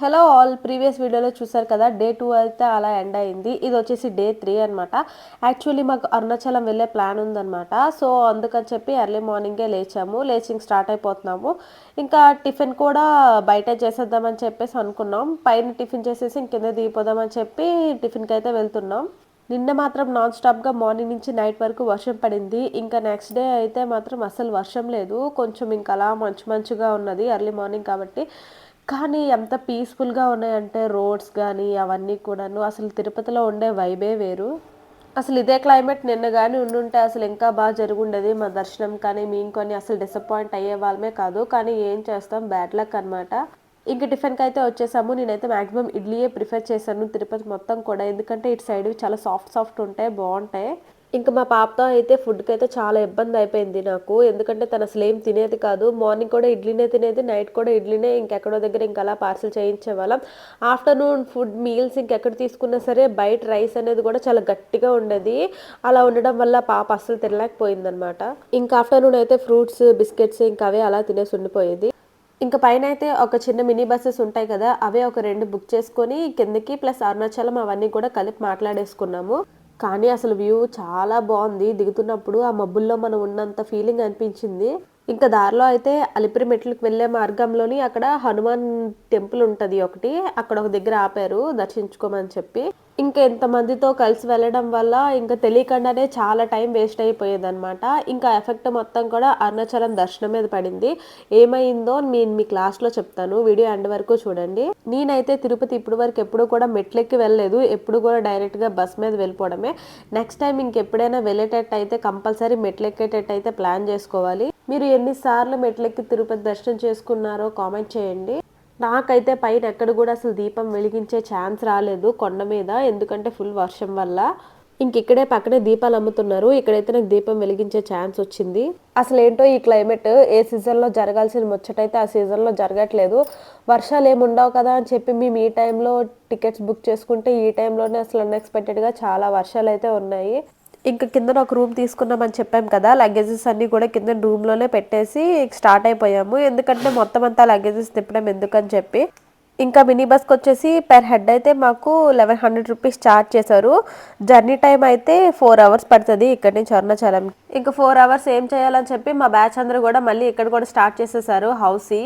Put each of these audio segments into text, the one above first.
Hello all previous వీడియోలో చూసారు కదా డే టూ అయితే అలా ఎండ్ అయింది. ఇది వచ్చేసి డే త్రీ అనమాట యాక్చువల్లీ మాకు అరుణాచలం వెళ్ళే ప్లాన్ ఉందన్నమాట. సో అందుకని చెప్పి ఎర్లీ మార్నింగే లేచాము. లేచింగ్ స్టార్ట్ అయిపోతున్నాము. ఇంకా టిఫిన్ కూడా బయట చేసేద్దామని చెప్పేసి అనుకున్నాం. పైన టిఫిన్ చేసేసి ఇంకింద దిగిపోదామని చెప్పి టిఫిన్కి అయితే వెళ్తున్నాం. నిన్న మాత్రం నాన్ స్టాప్గా మార్నింగ్ నుంచి నైట్ వరకు వర్షం పడింది. ఇంకా నెక్స్ట్ డే అయితే మాత్రం అసలు వర్షం లేదు. కొంచెం ఇంకా అలా మంచు మంచుగా ఉన్నది ఎర్లీ మార్నింగ్ కాబట్టి. కానీ ఎంత పీస్ఫుల్గా ఉన్నాయంటే రోడ్స్ కానీ అవన్నీ కూడాను అసలు తిరుపతిలో ఉండే వైబే వేరు. అసలు ఇదే క్లైమేట్ నిన్న కానీ ఉండుంటే అసలు ఇంకా బాగా జరుగుండేది మా దర్శనం కానీ మేము కొన్ని అసలు డిసప్పాయింట్ అయ్యే వాళ్ళమే కాదు. కానీ ఏం చేస్తాం? బ్యాడ్ లక్ అనమాట ఇంక టిఫిన్కి అయితే వచ్చేసాము. నేనైతే మాక్సిమం ఇడ్లీయే ప్రిఫర్ చేశాను. తిరుపతి మొత్తం కూడా. ఎందుకంటే ఇటు సైడ్ చాలా సాఫ్ట్ సాఫ్ట్ ఉంటాయి బాగుంటాయి. ఇంకా మా పాపతో అయితే ఫుడ్కి అయితే చాలా ఇబ్బంది అయిపోయింది నాకు. ఎందుకంటే తను అసలు ఏం తినేది కాదు. మార్నింగ్ కూడా ఇడ్లీనే తినేది నైట్ కూడా ఇడ్లీనే ఇంకెక్కడో దగ్గర ఇంకా అలా పార్సల్ చేయించేవాళ్ళం. ఆఫ్టర్నూన్ ఫుడ్ మీల్స్ ఇంకెక్కడ తీసుకున్నా సరే బయట రైస్ అనేది కూడా చాలా గట్టిగా ఉండేది. అలా ఉండడం వల్ల పాప అస్సలు తినలేకపోయిందనమాట. ఇంకా ఆఫ్టర్నూన్ అయితే ఫ్రూట్స్ బిస్కెట్స్ ఇంకా అవే అలా తినేసి ఉండిపోయేది. ఇంకా పైన అయితే ఒక చిన్న మినీ బస్సెస్ ఉంటాయి కదా అవే ఒక రెండు బుక్ చేసుకొని కిందకి ప్లస్ అరుణాచలం అవన్నీ కూడా కలిపి మాట్లాడేసుకున్నాము. కానీ అసలు వ్యూ చాలా బాగుంది. దిగుతున్నప్పుడు ఆ మబ్బుల్లో మనం ఉన్నంత ఫీలింగ్ అనిపించింది. ఇంకా దారిలో అయితే అలిపిరి మెట్లకు వెళ్ళే మార్గంలోని అక్కడ హనుమాన్ టెంపుల్ ఉంటుంది ఒకటి. అక్కడ ఒక దగ్గర ఆపారు దర్శించుకోమని చెప్పి. ఇంకా ఎంతమందితో కలిసి వెళ్ళడం వల్ల ఇంకా తెలియకుండానే చాలా టైం వేస్ట్ అయిపోయేదన్నమాట. ఇంకా ఎఫెక్ట్ మొత్తం కూడా అరుణాచలం దర్శనం మీద పడింది. ఏమైందో నేను మీ క్లాస్లో చెప్తాను. వీడియో ఎండ్ వరకు చూడండి. నేనైతే తిరుపతి ఇప్పుడు వరకు ఎప్పుడు కూడా మెట్లెక్కి వెళ్ళలేదు. ఎప్పుడు కూడా డైరెక్ట్గా బస్ మీద వెళ్ళిపోవడమే. నెక్స్ట్ టైం ఇంకెప్పుడైనా వెళ్ళేటట్టు అయితే కంపల్సరీ మెట్లెక్కేటట్టు అయితే ప్లాన్ చేసుకోవాలి. మీరు ఎన్నిసార్లు మెట్లెక్కి తిరుపతి దర్శనం చేసుకున్నారో కామెంట్ చేయండి. నాకైతే పైన ఎక్కడ కూడా అసలు దీపం వెలిగించే ఛాన్స్ రాలేదు కొండ మీద ఎందుకంటే ఫుల్ వర్షం వల్ల. ఇంక ఇక్కడే పక్కనే దీపాలు అమ్ముతున్నారు. ఇక్కడైతే నాకు దీపం వెలిగించే ఛాన్స్ వచ్చింది. అసలు ఏంటో ఈ క్లైమేట్ ఏ సీజన్లో జరగాల్సిన ముచ్చటైతే ఆ సీజన్లో జరగట్లేదు. వర్షాలు ఏముండవు కదా అని చెప్పి మేము ఈ టైంలో టికెట్స్ బుక్ చేసుకుంటే ఈ టైంలోనే అసలు అన్ఎక్స్పెక్టెడ్గా చాలా వర్షాలు అయితే ఉన్నాయి. ఇంకా కింద ఒక రూమ్ తీసుకున్నామని చెప్పాం కదా లగేజెస్ అన్నీ కూడా కింద రూమ్లోనే పెట్టేసి స్టార్ట్ అయిపోయాము. ఎందుకంటే మొత్తం అంతా లగేజెస్ తిప్పడం ఎందుకని చెప్పి. ఇంకా మినీ బస్కి వచ్చేసి పెర్ హెడ్ అయితే మాకు లెవెన్ హండ్రెడ్ రూపీస్ ఛార్జ్ చేశారు. జర్నీ టైం అయితే ఫోర్ అవర్స్ పడుతుంది ఇక్కడ నుంచి అరుణాచలం. ఇంకా ఫోర్ అవర్స్ ఏం చేయాలని చెప్పి మా బ్యాచ్ అందరూ కూడా మళ్ళీ ఇక్కడ కూడా స్టార్ట్ చేసేసారు హౌసీ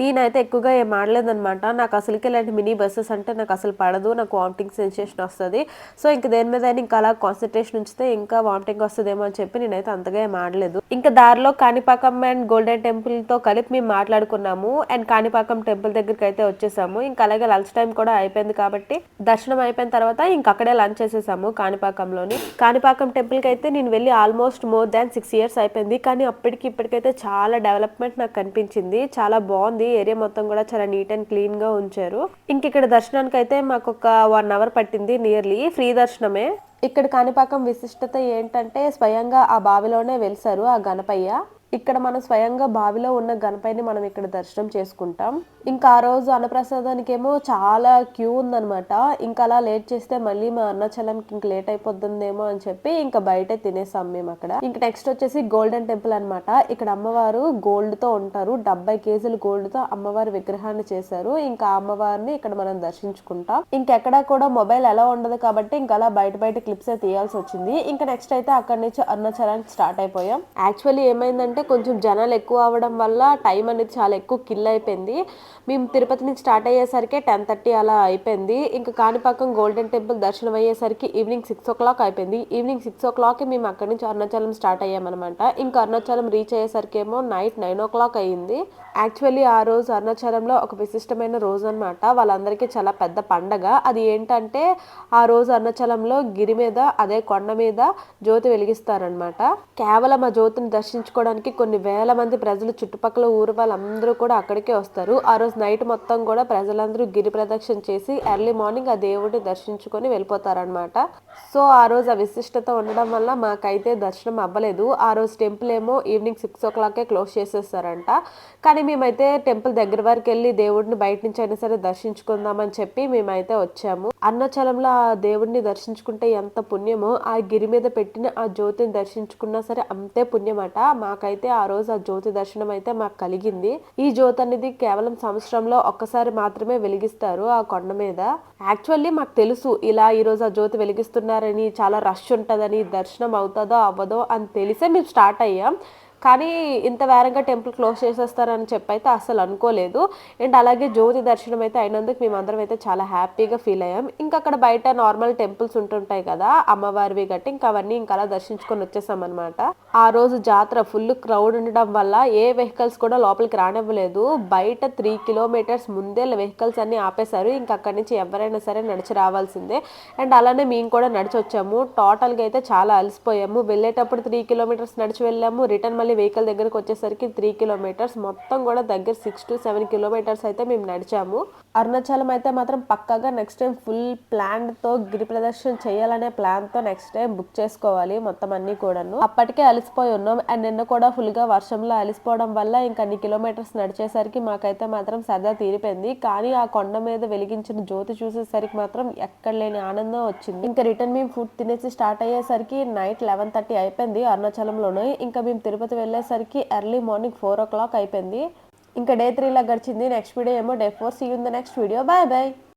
నేనైతే ఎక్కువగా ఏం ఆడలేదనమాట నాకు అసలుకి ఇలాంటి మినీ బస్సెస్ అంటే నాకు అసలు పడదు. నాకు వామిటింగ్ సెన్సేషన్ వస్తుంది. సో ఇంక దేని మీద ఇంకా అలా కాన్సన్ట్రేషన్ ఉంచితే ఇంకా వామిటింగ్ వస్తుందేమో అని చెప్పి నేనైతే అంతగా ఏం ఆడలేదు. ఇంకా దారిలో కాణిపాకం అండ్ గోల్డెన్ టెంపుల్తో కలిపి మేము మాట్లాడుకున్నాము. అండ్ కాణిపాకం టెంపుల్ దగ్గరికి అయితే వచ్చేసాము. ఇంకా అలాగే లంచ్ టైం కూడా అయిపోయింది కాబట్టి దర్శనం అయిపోయిన తర్వాత ఇంక అక్కడే లంచ్ చేసేసాము కాణిపాకంలోని. కాణిపాకం టెంపుల్కి అయితే నేను వెళ్ళి almost more than six years అయిపోయింది. కానీ అప్పటికి ఇప్పటికైతే చాలా డెవలప్మెంట్ నాకు కనిపించింది. చాలా బాగుంది. ఏరియా మొత్తం కూడా చాలా నీట్ అండ్ క్లీన్గా ఉంచారు. ఇంక ఇక్కడ దర్శనానికి అయితే మాకు ఒక వన్ అవర్ పట్టింది నియర్లీ ఫ్రీ దర్శనమే. ఇక్కడ కాణిపాకం విశిష్టత ఏంటంటే స్వయంగా ఆ బావిలోనే వెలిసారు ఆ గణపయ్య. ఇక్కడ మనం స్వయంగా బావిలో ఉన్న గణపైని మనం ఇక్కడ దర్శనం చేసుకుంటాం. ఇంకా ఆ రోజు అన్నప్రసాదానికి ఏమో చాలా క్యూ ఉందనమాట ఇంకా అలా లేట్ చేస్తే మళ్ళీ మా అరుణాచలంకి ఇంక లేట్ అయిపోతుందేమో అని చెప్పి ఇంకా బయటే తినేసాం మేము అక్కడ. ఇంకా నెక్స్ట్ వచ్చేసి గోల్డెన్ టెంపుల్ అనమాట ఇక్కడ అమ్మవారు గోల్డ్తో ఉంటారు. డెబ్బై కేజీలు గోల్డ్తో అమ్మవారి విగ్రహాన్ని చేశారు. ఇంకా అమ్మవారిని ఇక్కడ మనం దర్శించుకుంటాం. ఇంకెక్కడా కూడా మొబైల్ ఎలా ఉండదు కాబట్టి ఇంకా అలా బయట బయట క్లిప్స్ తీయాల్సి వచ్చింది. ఇంకా నెక్స్ట్ అయితే అక్కడ నుంచి అరుణాచలానికి స్టార్ట్ అయిపోయాం. యాక్చువల్లీ ఏమైందంటే కొంచెం జనాలు ఎక్కువ అవ్వడం వల్ల టైం అనేది చాలా ఎక్కువ కిల్ అయిపోయింది. మేము తిరుపతి నుంచి స్టార్ట్ అయ్యేసరికి టెన్ థర్టీ అలా అయిపోయింది. ఇంకా కాణిపాకం గోల్డెన్ టెంపుల్ దర్శనం అయ్యేసరికి ఈవినింగ్ సిక్స్ ఓ క్లాక్ అయిపోయింది. ఈవినింగ్ సిక్స్ ఓ క్లాక్ మేము అక్కడి నుంచి అరుణాచలం స్టార్ట్ అయ్యామన్నమాట. ఇంకా అరుణాచలం రీచ్ అయ్యేసరికి ఏమో నైట్ నైన్ ఓ క్లాక్ అయ్యింది. యాక్చువల్లీ ఆ రోజు అరుణాచలంలో ఒక విశిష్టమైన రోజు అనమాట వాళ్ళందరికీ చాలా పెద్ద పండగ. అది ఏంటంటే ఆ రోజు అరుణాచలంలో గిరి మీద అదే కొండ మీద జ్యోతి వెలిగిస్తారనమాట కేవలం ఆ జ్యోతిని దర్శించుకోవడానికి కొన్ని వేల మంది ప్రజలు చుట్టుపక్కల ఊరు వాళ్ళందరూ కూడా అక్కడికే వస్తారు. ఆ రోజు నైట్ మొత్తం కూడా ప్రజలందరూ గిరి ప్రదక్షిణ చేసి ఎర్లీ మార్నింగ్ ఆ దేవుడిని దర్శించుకొని వెళ్ళిపోతారనమాట సో ఆ రోజు ఆ విశిష్టత ఉండడం వల్ల మాకైతే దర్శనం అవ్వలేదు. ఆ రోజు టెంపుల్ ఏమో ఈవినింగ్ సిక్స్ ఓ క్లాకే క్లోజ్ చేసేస్తారంట. కానీ మేమైతే టెంపుల్ దగ్గర వరకు వెళ్ళి దేవుడిని బయట నుంచి అయినా సరే దర్శించుకుందామని చెప్పి మేమైతే వచ్చాము. అరుణాచలంలో ఆ దేవుడిని దర్శించుకుంటే ఎంత పుణ్యమో ఆ గిరి మీద పెట్టిన ఆ జ్యోతిని దర్శించుకున్నా సరే అంతే పుణ్యమట. మాకైతే ఆ రోజు ఆ జ్యోతి దర్శనం అయితే మాకు కలిగింది. ఈ జ్యోతి అనేది కేవలం సంవత్సరంలో ఒక్కసారి మాత్రమే వెలిగిస్తారు ఆ కొండ మీద. యాక్చువల్లీ మాకు తెలుసు ఇలా ఈ రోజు ఆ జ్యోతి వెలిగిస్తున్నారని చాలా రష్ ఉంటుందని దర్శనం అవుతుందో అవ్వదో అని తెలిసే మేము స్టార్ట్ అయ్యాం. కానీ ఇంత వేరంగా టెంపుల్ క్లోజ్ చేసేస్తారని చెప్పి అయితే అసలు అనుకోలేదు. అండ్ అలాగే జ్యోతి దర్శనం అయితే అయినందుకు మేమందరం అయితే చాలా హ్యాపీగా ఫీల్ అయ్యాం. ఇంకా అక్కడ బయట నార్మల్ టెంపుల్స్ ఉంటుంటాయి కదా అమ్మవారివి గట్టి ఇంకా అవన్నీ ఇంకా అలా దర్శించుకొని వచ్చేసాం అనమాట ఆ రోజు జాతర ఫుల్ క్రౌడ్ ఉండడం వల్ల ఏ వెహికల్స్ కూడా లోపలికి రానివ్వలేదు. బయట త్రీ కిలోమీటర్స్ ముందే వెహికల్స్ అన్ని ఆపేశారు. ఇంకా అక్కడి నుంచి ఎవరైనా సరే నడిచి రావాల్సిందే. అండ్ అలానే మేము కూడా నడిచి వచ్చాము. టోటల్గా అయితే చాలా అలసిపోయాము. వెళ్ళేటప్పుడు త్రీ కిలోమీటర్స్ నడిచి వెళ్ళాము. రిటర్న్ మళ్ళీ వెహికల్ దగ్గరకు వచ్చేసరికి త్రీ కిలోమీటర్స్ మొత్తం కూడా దగ్గర సిక్స్ టు సెవెన్ కిలోమీటర్స్ అయితే మేము నడిచాము. అరుణాచలం అయితే మాత్రం పక్కాగా నెక్స్ట్ టైం ఫుల్ ప్లాన్తో గిరి ప్రదర్శన చేయాలనే ప్లాన్తో నెక్స్ట్ టైం బుక్ చేసుకోవాలి మొత్తం అన్ని కూడాను. అప్పటికే అలసి అలసిపోయి ఉన్నాం. అండ్ నిన్న కూడా ఫుల్గా వర్షంలో అలసిపోవడం వల్ల ఇంకా అన్ని కిలోమీటర్స్ నడిచేసరికి మాకైతే మాత్రం సరదా తీరిపోయింది. కానీ ఆ కొండ మీద వెలిగించిన జ్యోతి చూసేసరికి మాత్రం ఎక్కడ లేని ఆనందం వచ్చింది. ఇంకా రిటర్న్ మేము ఫుడ్ తినేసి స్టార్ట్ అయ్యేసరికి నైట్ లెవెన్ థర్టీ అయిపోయింది అరుణాచలంలోనే. ఇంకా మేము తిరుపతి వెళ్ళేసరికి early morning four o'clock అయిపోయింది. ఇంకా డే త్రీలా గడిచింది. నెక్స్ట్ వీడియో ఏమో day four. See in the next video bye bye